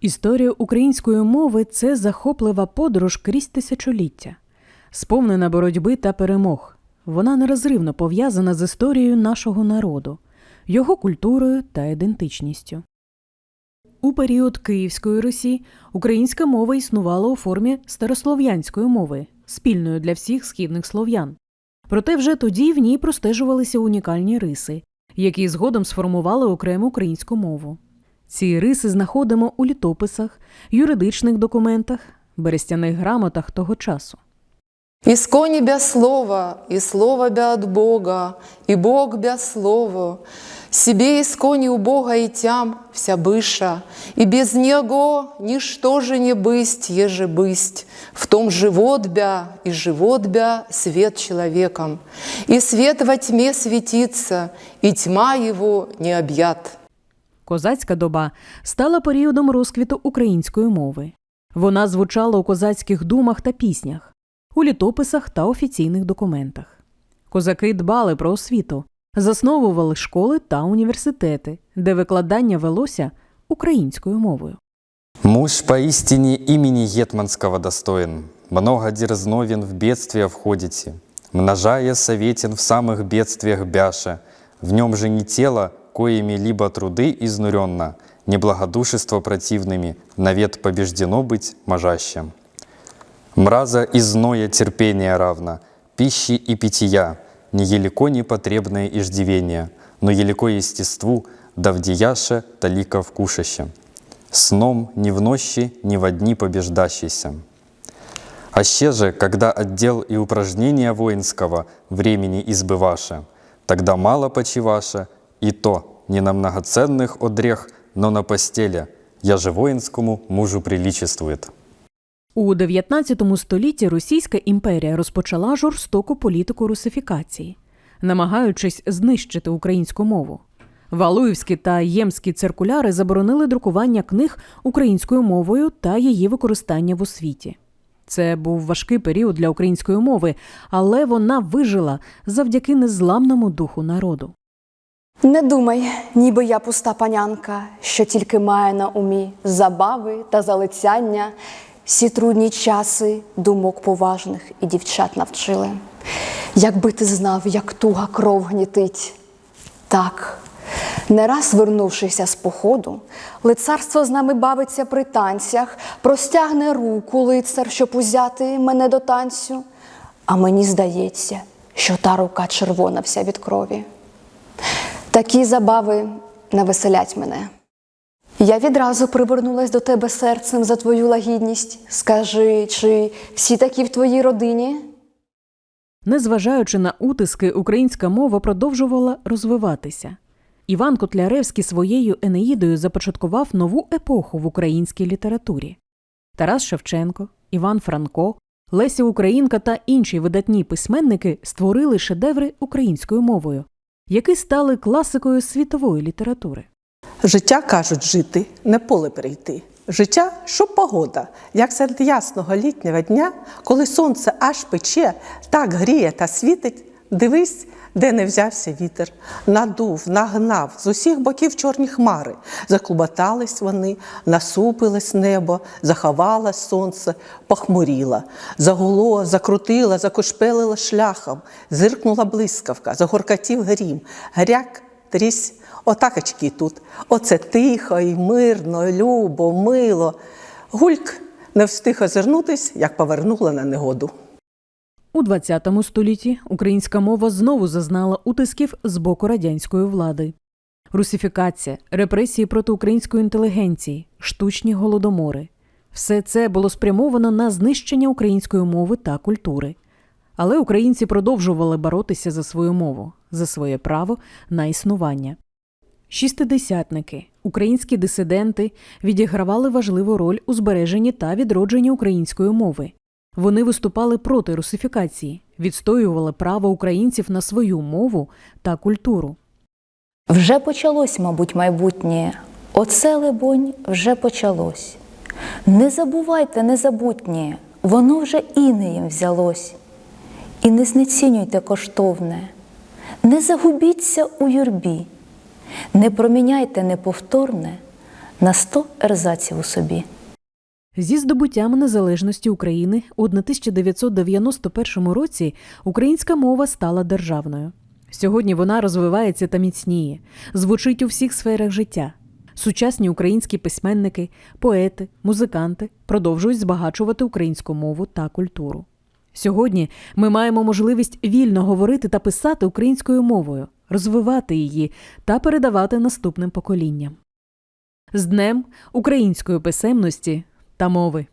Історія української мови це захоплива подорож крізь тисячоліття, сповнена боротьби та перемог. Вона нерозривно пов'язана з історією нашого народу, його культурою та ідентичністю. У період Київської Русі українська мова існувала у формі старослов'янської мови, спільною для всіх східних слов'ян. Проте вже тоді в ній простежувалися унікальні риси, які згодом сформували окрему українську мову. Ці риси знаходимо у літописах, юридичних документах, берестяних грамотах того часу. Искони бя слова, и слово бя от Бога, и Бог бя слово. Себе искони у Бога и тям вся быша, и без Него ничто же не бысть, еже бысть. В том живот бя, и живот бя свет человеком. И свет во тьме светится, и тьма его не объят. Козацька доба стала періодом розквіту української мови. Вона звучала у козацьких думах та піснях, у літописах та офіційних документах. Козаки дбали про освіту, засновували школи та університети, де викладання велося українською мовою. Муж поистине имени Гетманского достоин, много дерзновен в бедствия входите, множая советен в самых бедствиях бяша, в нем же не тело, коими либо труды изнуренно, не благодушество противными, навет побеждено быть можащим. Мраза и зноя терпения равно, пищи и питья, не елико непотребное иждивение, но елико естеству, да в дияше талика вкушаще. Сном ни в нощи, ни во дни побеждащийся. Аще же, когда отдел и упражнения воинского времени избываше, тогда мало почиваше, и то не на многоценных одрех, но на постеле, я же воинскому мужу приличествует. У 19 столітті Російська імперія розпочала жорстоку політику русифікації, намагаючись знищити українську мову. Валуївські та ємські циркуляри заборонили друкування книг українською мовою та її використання в освіті. Це був важкий період для української мови, але вона вижила завдяки незламному духу народу. Не думай, ніби я пуста панянка, що тільки має на умі забави та залицяння, всі трудні часи думок поважних і дівчат навчили. Якби ти знав, як туга кров гнітить. Так, не раз вернувшися з походу, лицарство з нами бавиться при танцях, простягне руку лицар, щоб узяти мене до танцю. А мені здається, що та рука червона вся від крові. Такі забави не веселять мене. Я відразу привернулась до тебе серцем за твою лагідність. Скажи, чи всі такі в твоїй родині? Незважаючи на утиски, українська мова продовжувала розвиватися. Іван Котляревський своєю Енеїдою започаткував нову епоху в українській літературі. Тарас Шевченко, Іван Франко, Леся Українка та інші видатні письменники створили шедеври українською мовою, які стали класикою світової літератури. Життя кажуть жити, не поле перейти. Життя, що погода, як серед ясного літнього дня, коли сонце аж пече, так гріє та світить, дивись, де не взявся вітер, надув, нагнав з усіх боків чорні хмари. Заклубатались вони, насупилось небо, заховалось сонце, похмуріло, загуло, закрутило, закошпелило шляхом, зиркнула блискавка, загоркатів грім, гряк, трісь. Отакочки тут. Оце тихо і мирно, любо, мило. Гульк не встиг озирнутись, як повернула на негоду. У ХХ столітті українська мова знову зазнала утисків з боку радянської влади. Русифікація, репресії проти української інтелігенції, штучні голодомори все це було спрямовано на знищення української мови та культури. Але українці продовжували боротися за свою мову, за своє право на існування. Шістидесятники, українські дисиденти відігравали важливу роль у збереженні та відродженні української мови. Вони виступали проти русифікації, відстоювали право українців на свою мову та культуру. Вже почалось, мабуть, майбутнє. Оце, либонь, вже почалось. Не забувайте незабутнє, воно вже інеєм взялось. І не знецінюйте коштовне, не загубіться у юрбі, не проміняйте неповторне на 100 ерзаців у собі. Зі здобуттям незалежності України у 1991 році українська мова стала державною. Сьогодні вона розвивається та міцніє, звучить у всіх сферах життя. Сучасні українські письменники, поети, музиканти продовжують збагачувати українську мову та культуру. Сьогодні ми маємо можливість вільно говорити та писати українською мовою, розвивати її та передавати наступним поколінням. З Днем української писемності та мови.